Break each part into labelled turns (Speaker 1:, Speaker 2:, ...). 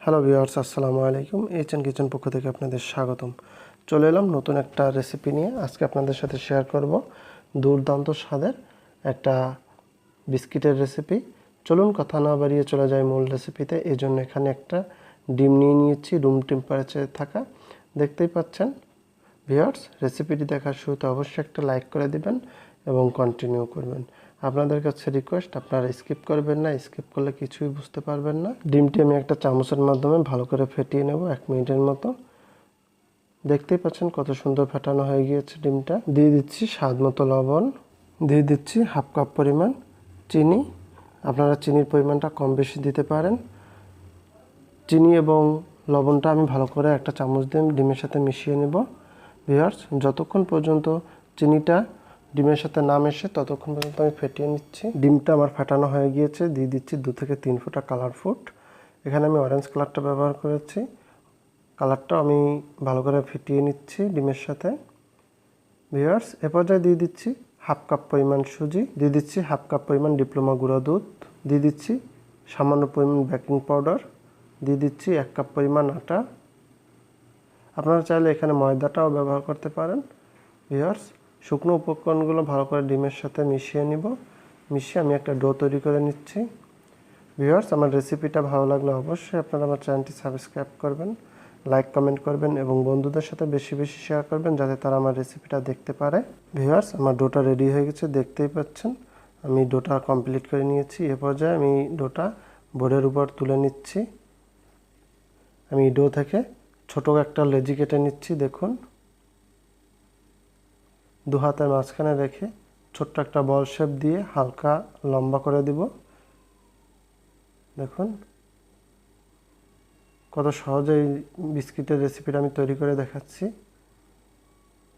Speaker 1: Hello viewers আসসালামু আলাইকুম। HN kitchen পক্ষ থেকে আপনাদের স্বাগতম। চলে এলাম নতুন একটা রেসিপি নিয়ে। আজকে আপনাদের সাথে শেয়ার করব দুর্দান্ত স্বাদের একটা বিস্কিটের রেসিপি চলুন কথা না বাড়িয়ে চলে যায় মূল রেসিপিতে এই জন্য এখানে একটা ডিম নিয়ে নিয়েছি রুম টেম্পারেচারে থাকা। দেখতেই পাচ্ছেন ভিওয়ার্স রেসিপিটি দেখার শুরুতে অবশ্যই একটা লাইক করে দিবেন এবং কন্টিনিউ করবেন। আপনাদের কাছে রিকোয়েস্ট আপনারা স্কিপ করবেন না স্কিপ করলে কিছুই বুঝতে পারবেন না। ডিমটি আমি একটা চামচের মাধ্যমে ভালো করে ফেটিয়ে নেব, এক মিনিটের মতো। দেখতেই পাচ্ছেন কত সুন্দর ফেটানো হয়ে গিয়েছে ডিমটা। দিয়ে দিচ্ছি স্বাদ মতো লবণ। দিয়ে দিচ্ছি হাফ কাপ পরিমাণ চিনি। আপনারা চিনির পরিমাণটা কম বেশি দিতে পারেন। চিনি এবং লবণটা আমি ভালো করে একটা চামচ দিয়ে ডিমের সাথে মিশিয়ে নেব। ভিউয়ার্স, যতক্ষণ পর্যন্ত চিনিটা ডিমের সাথে না মেশে ততক্ষণ পর্যন্ত আমি ফেটিয়ে নিচ্ছি। ডিমটা আমার ফাটানো হয়ে গিয়েছে, দিয়ে দিচ্ছি দু থেকে তিন ফোঁটা কালার ফুড এখানে আমি অরেঞ্জ কালারটা ব্যবহার করেছি। কালারটা আমি ভালো করে ফেটিয়ে নিচ্ছি ডিমের সাথে। ভিওয়ার্স এ পর্যায়ে দিয়ে দিচ্ছি হাফ কাপ পরিমাণ সুজি, দিয়ে দিচ্ছি হাফ কাপ পরিমাণ ডিপ্লোমা গুঁড়া দুধ, দিয়ে দিচ্ছি সামান্য পরিমাণ বেকিং পাউডার দিয়ে দিচ্ছি এক কাপ পরিমাণ আটা। আপনারা চাইলে এখানে ময়দাটাও ব্যবহার করতে পারেন। ভিউয়ার্স শুকনো উপকরণগুলো ভালো করে ডিমের সাথে মিশিয়ে নিব। মিশিয়ে আমি একটা ডো তৈরি করে নিচ্ছি। ভিউয়ার্স, আমার রেসিপিটা ভালো লাগলে অবশ্যই আপনারা আমার চ্যানেলটি সাবস্ক্রাইব করবেন, লাইক, কমেন্ট করবেন এবং বন্ধুদের সাথে বেশি বেশি শেয়ার করবেন যাতে তারা আমার রেসিপিটা দেখতে পারে। ভিউয়ার্স, আমার ডোটা রেডি হয়ে গেছে, দেখতেই পাচ্ছেন। আমি ডোটা কমপ্লিট করে নিয়েছি। এ পর্যায়ে আমি ডোটা বোর্ডের উপর তুলে নিচ্ছি। আমি ডো থেকে ছোট একটা লেজি কেটে নিচ্ছি, দেখুন। দু হাতের মাঝখানে রেখে ছোট্ট একটা বল শেপ দিয়ে হালকা লম্বা করে দিব। দেখুন। কত সহজে এই বিস্কিটের রেসিপিটা আমি তৈরি করে দেখাচ্ছি।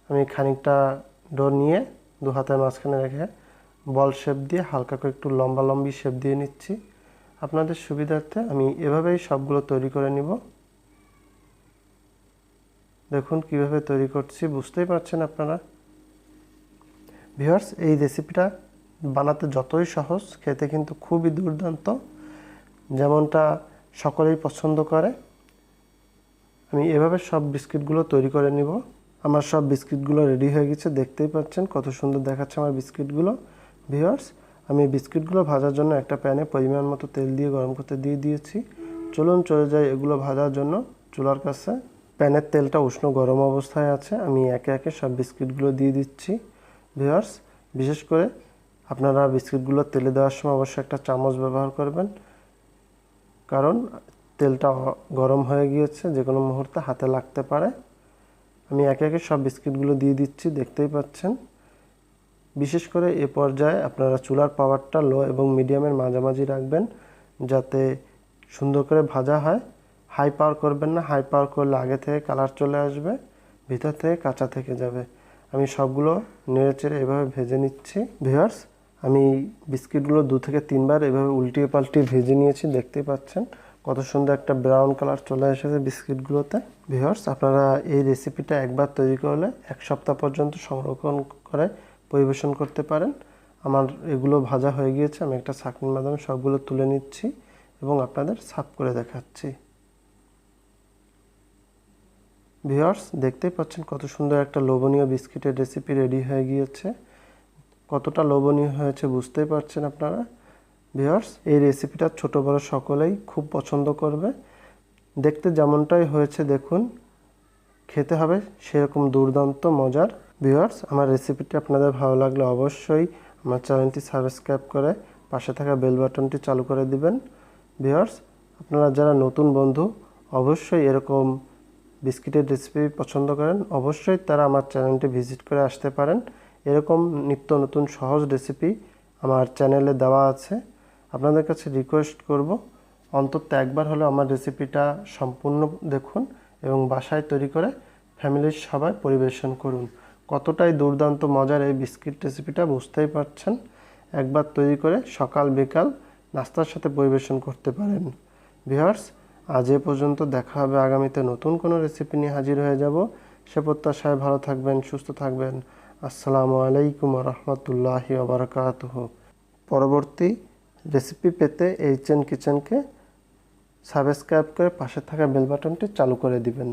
Speaker 1: আমি খানিকটা ডো নিয়ে দু হাতের মাঝখানে রেখে বল শেপ দিয়ে হালকা করে একটু লম্বা লম্বি শেপ দিয়ে নিচ্ছি। আপনাদের সুবিধার্থে আমি এভাবেই সবগুলো তৈরি করে নিব। দেখুন কীভাবে তৈরি করছি, বুঝতেই পারছেন আপনারা? ভিউয়ার্স এই রেসিপিটা বানাতে যতই সহজ, খেতে কিন্তু খুবই দুর্দান্ত। যেমনটা সকলেই পছন্দ করে, আমি এভাবে সব বিস্কিটগুলো তৈরি করে নিব। আমার সব বিস্কিটগুলো রেডি হয়ে গেছে, দেখতেই পাচ্ছেন কত সুন্দর দেখাচ্ছে আমার বিস্কিটগুলো। ভিউয়ার্স আমি বিস্কিটগুলো ভাজার জন্য একটা প্যানে পরিমাণ মতো তেল দিয়ে গরম করতে দিয়ে দিয়েছি। চলুন চলে যাই এগুলো ভাজার জন্য। চুলার কাছে প্যানের তেলটা উষ্ণ গরম অবস্থায় আছে, আমি একে একে সব বিস্কিটগুলো দিয়ে দিচ্ছি। ভিউয়ার্স বিশেষ করে আপনারা বিস্কিটগুলো তেলে দেওয়ার সময় অবশ্যই একটা চামচ ব্যবহার করবেন। কারণ তেলটা গরম হয়ে গিয়েছে যে কোনো মুহূর্তে হাতে লাগতে পারে। আমি একে একে সব বিস্কিটগুলো দিয়ে দিচ্ছি, দেখতেই পাচ্ছেন। বিশেষ করে এ পর্যায়ে আপনারা চুলার পাওয়ারটা লো এবং মিডিয়ামের মাঝামাঝি রাখবেন, যাতে সুন্দর করে ভাজা হয়। হাই পাওয়ার করবেন না হাই পাওয়ার করলে আগে থেকে কালার চলে আসবে, ভিতর থেকে কাঁচা থেকে যাবে। আমি সবগুলো নেড়ে চেড়ে এভাবে ভেজে নিচ্ছি। ভিউয়ার্স, আমি বিস্কিটগুলো দু থেকে তিনবার এভাবে উল্টিয়ে পাল্টিয়ে ভেজে নিয়েছি, দেখতেই পাচ্ছেন। কত সুন্দর একটা ব্রাউন কালার চলে এসেছে বিস্কিটগুলোতে। ভিউয়ার্স, আপনারা এই রেসিপিটা একবার তৈরি করলে এক সপ্তাহ পর্যন্ত সংরক্ষণ করে পরিবেশন করতে পারেন। আমার এগুলো ভাজা হয়ে গিয়েছে, আমি একটা ছাঁকনির মাধ্যমে সবগুলো তুলে নিচ্ছি এবং আপনাদের সাফ করে দেখাচ্ছি। ভিওর্স দেখতেই পাচ্ছেন কত সুন্দর একটা লোভনীয় বিস্কিটের রেসিপি রেডি হয়ে গিয়েছে। কতটা লোভনীয় হয়েছে বুঝতেই পারছেন আপনারা। ভিওর্স এই রেসিপিটা ছোট বড় সকলেই খুব পছন্দ করবে। দেখতে যেমনটাই হয়েছে দেখুন, খেতে হবে সেরকম দুর্দান্ত মজার। ভিওর্স আমার রেসিপিটি আপনাদের ভালো লাগলে অবশ্যই আমার চ্যানেলটি সাবস্ক্রাইব করে পাশে থাকা বেল বাটনটি চালু করে দিবেন। ভিওর্স আপনারা যারা নতুন বন্ধু, অবশ্যই এরকম বিস্কিটের রেসিপি পছন্দ করেন, অবশ্যই তারা আমার চ্যানেলটি ভিজিট করে আসতে পারেন। এরকম নিত্য নতুন সহজ রেসিপি আমার চ্যানেলে দেওয়া আছে। আপনাদের কাছে রিকোয়েস্ট করব, অন্তত একবার হলে আমার রেসিপিটা সম্পূর্ণ দেখুন এবং বাসায় তৈরি করে ফ্যামিলির সবাই পরিবেশন করুন। কতটাই দুর্দান্ত, মজার এই বিস্কিট রেসিপিটা বুঝতেই পারছেন? একবার তৈরি করে সকাল বিকাল নাস্তার সাথে পরিবেশন করতে পারেন। ভিহার্স আজ এ পর্যন্ত দেখা হবে আগামীতে নতুন কোনো রেসিপি নিয়ে হাজির হয়ে যাব। সে প্রত্যাশায় ভালো থাকবেন, সুস্থ থাকবেন। আসসালামু আলাইকুম রহমতুল্লাহি আবরকাতহ পরবর্তী রেসিপি পেতে এইচ এন কিচেনকে সাবস্ক্রাইব করে পাশে থাকা বেল বাটনটি চালু করে দিবেন।